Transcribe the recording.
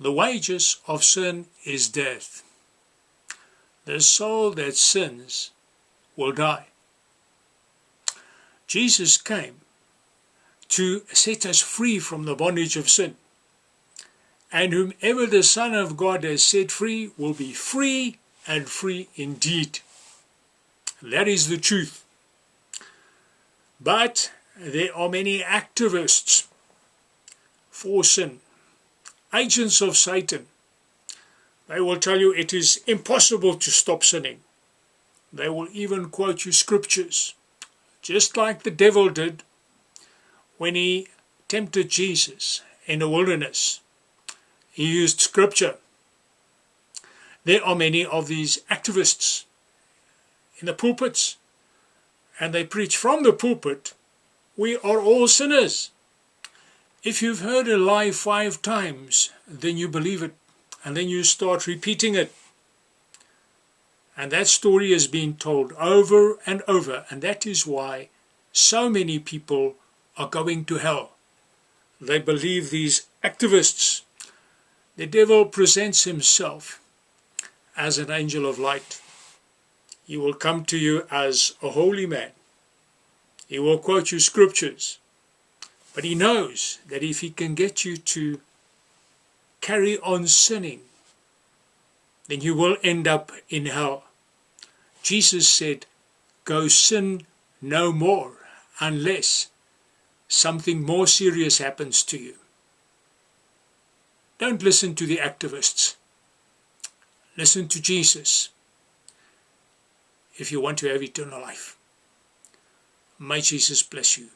The wages of sin is death. The soul that sins will die. Jesus came to set us free from the bondage of sin. And whomever the Son of God has set free will be free and free indeed. That is the truth. But there are many activists for sin, agents of Satan. They will tell you it is impossible to stop sinning. They will even quote you scriptures, just like the devil did when he tempted Jesus in the wilderness. He used scripture. There are many of these activists in the pulpits, and they preach from the pulpit, we are all sinners. If you've heard a lie five times, then you believe it, and then you start repeating it. And that story has been told over and over, and that is why so many people are going to hell. They believe these activists. The devil presents himself as an angel of light. He will come to you as a holy man. He will quote you scriptures. But he knows that if he can get you to carry on sinning, then you will end up in hell. Jesus said, Go sin no more unless something more serious happens to you. Don't listen to the activists. Listen to Jesus if you want to have eternal life. May Jesus bless you.